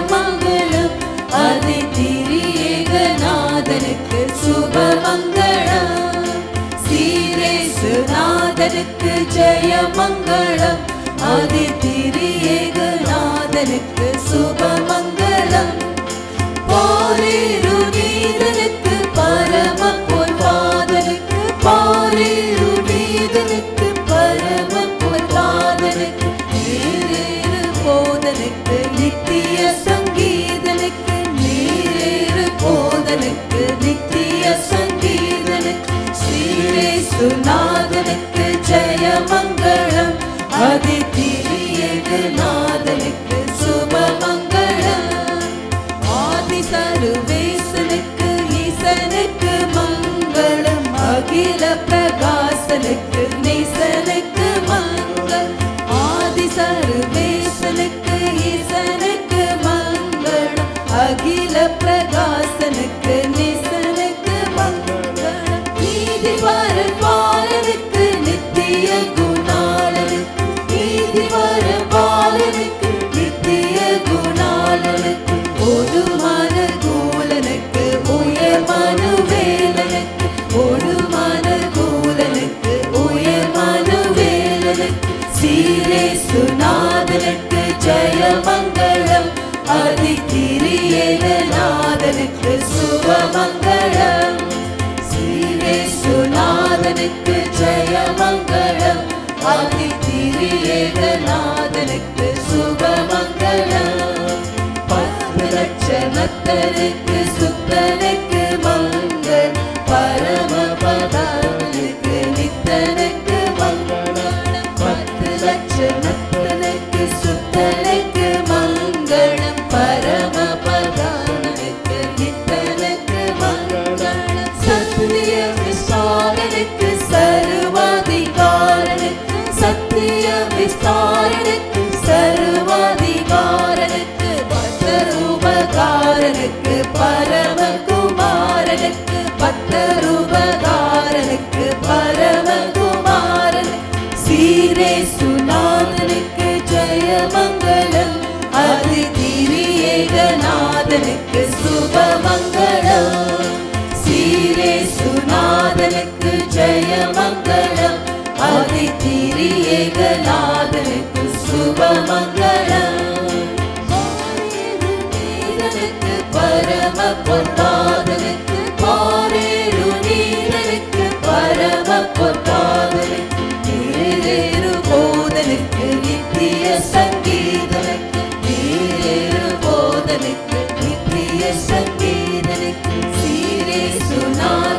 ஜெயமங்கலம் அதிதிரியேகநாதனுக்கு சுபமங்களம். சீரேசுநாதனுக்கு ஜெயமங்களம். அதிதிரியேகநாதனுக்கு சுபமங்களம். அகில பிரகாசனுக்கு நேசனுக்கு மங்கள் ஆதி சர்வேசனுக்கு ஈசனுக்கு மங்களம். அகில பிரகாசனுக்கு நேசனுக்கு மங்களம். நீதி பாரு சீரே சுநாதனுக்கு ஜெயமங்களம் அதிகிரியேகநாதனுக்கு சுபமங்களம் சீரே சுநாதனுக்கு ஜெயமங்களம் அதிகிரியேகநாதனுக்கு சுபமங்களம் பத்து லட்சணத்தனுக்கு சுத்தனுக்கு மங்கள் பரம விசாரனுக்கு சர்வாதிகாரனுக்கு சத்திய விஸ்தாரனுக்கு சர்வாதிகாரனுக்கு பத்தருபகாரனுக்கு பரமகுமாரனுக்கு பத்தருபகாரனுக்கு பரமகுமாரன் சீரே சுநாதனுக்கு ஜெயமங்கலம் அதிதிரியேகநாதனுக்கு சுப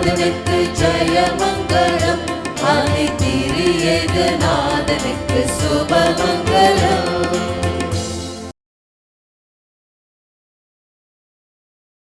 நாதனுக்கு சுநாதனுக்கு ஜெயமங்களம் நாதனுக்கு சுபமங்கலம்.